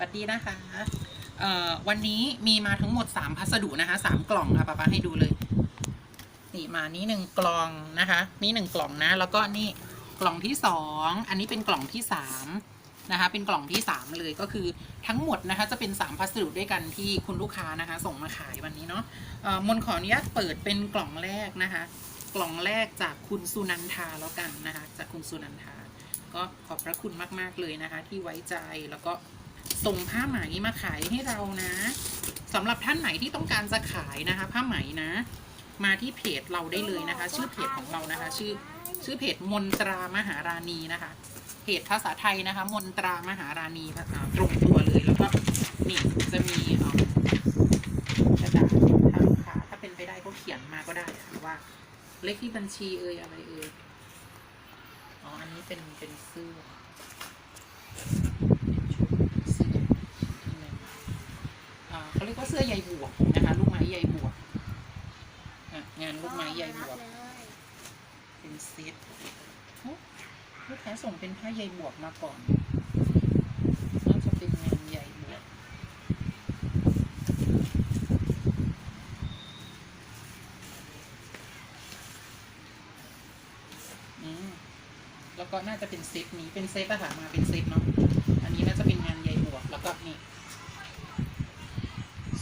สวัสดีนะคะเอ่อวันนี้มีมาทั้งหมด 3 พัสดุนะคะ3กล่องค่ะป้าป้าให้ดูเลย นี่มานี่หนึ่งกล่องนะคะ นี่หนึ่งกล่องนะ แล้วก็นี่กล่องที่สองอันนี้เป็นกล่องที่สามนะคะ เป็นกล่องที่สามเลยก็คือทั้งหมดนะคะ จะเป็นสามพัสดุด้วยกันที่คุณลูกค้านะคะ ส่งมาขายวันนี้เนาะเอ่อมนขออนุญาตเปิดเป็นกล่องแรกนะคะ กล่องแรกจากคุณสุนันทาแล้วกันนะคะ จากคุณสุนันทาก็ขอบพระคุณมาก ๆ เลยนะคะ ที่ไว้ใจแล้วก็ ส่งผ้าไหมมาขายให้เรานะสำหรับท่านไหนที่ต้องการจะขายนะคะ ผ้าไหมนะ มาที่เพจเราได้เลยนะคะ ชื่อเพจของเรานะคะ ชื่อชื่อเพจมนตรามหาราณีนะคะ เพจภาษาไทยนะคะ มนตรามหาราณีภาษาตรงตัวเลยแล้วก็นี่จะมีกระดาษทางลูกค้าถ้าเป็นไปได้ก็เขียนมาก็ได้ค่ะว่า เลขที่บัญชีเอ่ยอะไรเอ่ยอ๋ออันนี้เป็นเป็นเสื้อเป็นชุดเสื้อที่หนึ่งอ่าเขาเรียกว่าเสื้อใยบวกนะคะ ลูกไม้ใยบวกอะ งานลูกไม้ใยบวกเป็นเซตลูกค้าส่งเป็นผ้าใยบวกมาก่อนน่าจะเป็นงานใยบวกอืมแล้วก็น่าจะเป็นเซตนี้เป็นเซตอะค่ะมาเป็นเซตเนาะอันนี้น่าจะเป็นงานใยบวกแล้วก็นี่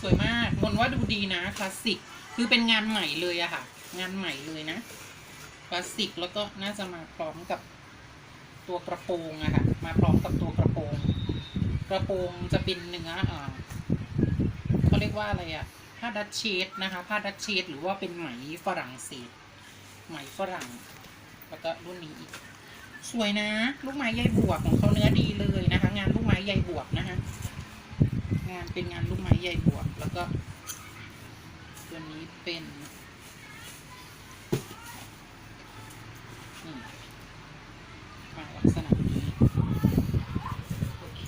สวยมากมนว่าดูดีนะคลาสสิก คือเป็นงานใหม่เลยอะค่ะ งานใหม่เลยนะคลาสสิกแล้วก็น่าจะมาพร้อมกับตัวกระโปรงอะค่ะ มาพร้อมกับตัวกระโปรง กระโปรงจะเป็นเนื้ออ่าเขาเรียกว่าอะไรอะผ้าดัชเชสนะคะผ้าดัชเชสหรือว่าเป็นไหมฝรั่งเศสไหมฝรั่ง แล้วก็รุ่นนี้อีก สวยนะ ลูกไม้ใยบวกของเขาเนื้อดีเลยนะคะ งานลูกไม้ใยบวกนะคะงานเป็นงานลูกไม้ใยบวกแล้วก็ ตัวนี้เป็นนี่มาลักษณะนี้ โอเค